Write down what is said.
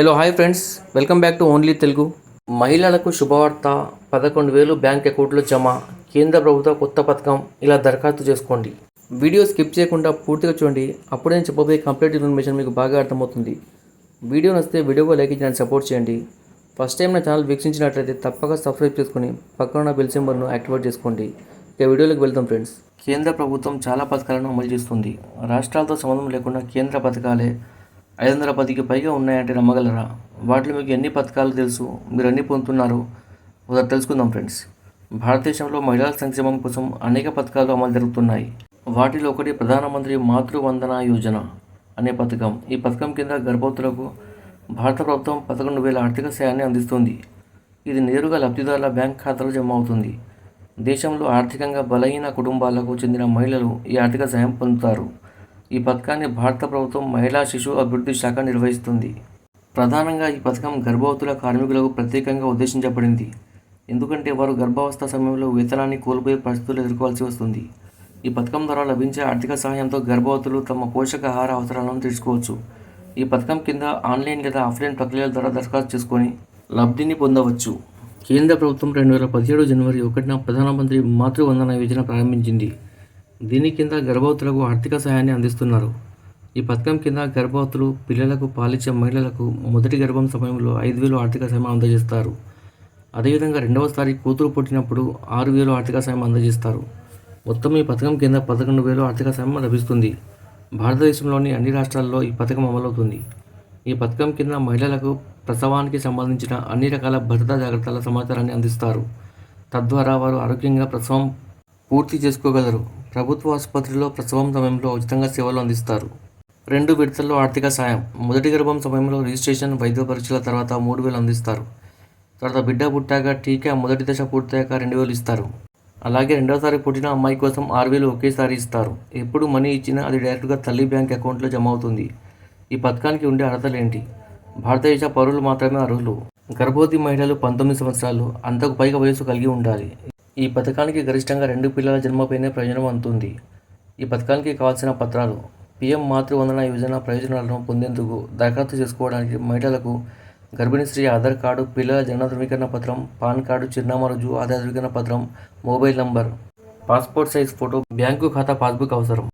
Hello hi friends welcome back to only Telugu మహిళలకు శుభవార్త. పదకొండు వేలు బ్యాంక్ అకౌంట్లో జమ. కేంద్ర ప్రభుత్వ కొత్త పథకం. ఇలా దరఖాస్తు చేసుకోండి. వీడియో స్కిప్ చేయకుండా పూర్తిగా చూడండి. అప్పుడే నేను చెప్పబోయే కంప్లీట్ ఇన్ఫర్మేషన్ మీకు బాగా అర్థమవుతుంది. వీడియో నచ్చితే వీడియోగా లైక్ ఇచ్చి నన్ను సపోర్ట్ చేయండి. ఫస్ట్ టైం నా ఛానల్ వీక్షించినట్లయితే తప్పక సబ్స్క్రైబ్ చేసుకుని పక్కన ఉన్న బెల్ సింబల్ను యాక్టివేట్ చేసుకోండి. ఇక వీడియోలోకి వెళ్తాం ఫ్రెండ్స్ కేంద్ర ప్రభుత్వం చాలా పథకాలను అమలు చేస్తుంది. రాష్ట్రాలతో సంబంధం లేకుండా కేంద్ర పథకాలే ఐదు వందల పదికి పైగా ఉన్నాయంటే నమ్మగలరా? వాటిలో మీకు ఎన్ని పథకాలు తెలుసు? మీరు అన్ని పొందుతున్నారు? ఒకసారి తెలుసుకుందాం ఫ్రెండ్స్. భారతదేశంలో మహిళల సంక్షేమం కోసం అనేక పథకాలు అమలు జరుగుతున్నాయి. వాటిలో ఒకటి ప్రధానమంత్రి మాతృవందన యోజన అనే పథకం. ఈ పథకం కింద గర్భవతులకు భారత ప్రభుత్వం పదకొండు వేల ఆర్థిక సాయాన్ని అందిస్తుంది. ఇది నేరుగా లబ్ధిదారుల బ్యాంక్ ఖాతాలో జమ అవుతుంది. దేశంలో ఆర్థికంగా బలహీన కుటుంబాలకు చెందిన మహిళలు ఈ ఆర్థిక సాయం పొందుతారు. ఈ పథకాన్ని భారత ప్రభుత్వం మహిళా శిశు అభివృద్ధి శాఖ నిర్వహిస్తుంది. ప్రధానంగా ఈ పథకం గర్భవతుల కార్మికులకు ప్రత్యేకంగా ఉద్దేశించబడింది. ఎందుకంటే వారు గర్భావస్థ సమయంలో వేతనాన్ని కోల్పోయే పరిస్థితులు ఎదుర్కోవాల్సి వస్తుంది. ఈ పథకం ద్వారా లభించే ఆర్థిక సహాయంతో గర్భవతులు తమ పోషకాహార అవసరాలను తీర్చుకోవచ్చు. ఈ పథకం కింద ఆన్లైన్ లేదా ఆఫ్లైన్ ప్రక్రియల ద్వారా దరఖాస్తు చేసుకొని లబ్ధిని పొందవచ్చు. కేంద్ర ప్రభుత్వం రెండు వేల పదిహేడు జనవరి ఒకటిన ప్రధానమంత్రి మాతృవందన యోజన ప్రారంభించింది. దీని కింద గర్భవతులకు ఆర్థిక సహాయాన్ని అందిస్తున్నారు. ఈ పథకం కింద గర్భవతులు పిల్లలకు పాలిచ్చే మహిళలకు మొదటి గర్భం సమయంలో ఐదు వేలు ఆర్థిక సాయం అందజేస్తారు. అదేవిధంగా రెండవసారి కూతురు పుట్టినప్పుడు ఆరు వేలు ఆర్థిక సాయం అందజేస్తారు. మొత్తం ఈ పథకం కింద పదకొండు వేలు ఆర్థిక సాయం లభిస్తుంది. భారతదేశంలోని అన్ని రాష్ట్రాల్లో ఈ పథకం అమలవుతుంది. ఈ పథకం కింద మహిళలకు ప్రసవానికి సంబంధించిన అన్ని రకాల భద్రతా జాగ్రత్తల సమాచారాన్ని అందిస్తారు. తద్వారా వారు ఆరోగ్యంగా ప్రసవం పూర్తి చేసుకోగలరు. ప్రభుత్వ ఆసుపత్రిలో ప్రసవం సమయంలో ఉచితంగా సేవలు అందిస్తారు. రెండు విడతల్లో ఆర్థిక సాయం. మొదటి గర్భం సమయంలో రిజిస్ట్రేషన్ వైద్య పరీక్షల తర్వాత మూడు వేలు అందిస్తారు. తర్వాత బిడ్డ పుట్టాక టీకా మొదటి దశ పూర్తయ్యాక రెండు వేలు ఇస్తారు. అలాగే రెండవసారి పుట్టిన అమ్మాయి కోసం ఆరు వేలు ఒకేసారి ఇస్తారు. ఎప్పుడు మనీ ఇచ్చినా అది డైరెక్ట్గా తల్లి బ్యాంక్ అకౌంట్లో జమ అవుతుంది. ఈ పథకానికి ఉండే అర్హతలు ఏంటి భారతదేశ పౌరులు మాత్రమే అర్హులు. గర్భవతి మహిళలు పంతొమ్మిది సంవత్సరాలు అంతకు పైగా వయసు కలిగి ఉండాలి. ఈ పథకానికి గరిష్టంగా రెండు పిల్లల జన్మపైనే ప్రయోజనం అందుతుంది ఈ పథకానికి కావాల్సిన పత్రాలు పీఎం మాతృవందన యోజన ప్రయోజనాలను పొందేందుకు దరఖాస్తు చేసుకోవడానికి మహిళలకు గర్భిణీ స్త్రీ ఆధార్ కార్డు పిల్లల జన ధృవీకరణ పత్రం పాన్ కార్డు చిరునామా రుజువు ఆధార్ ధృవీకరణ పత్రం mobile number passport size photo bank ఖాతా పాస్బుక్ అవసరం.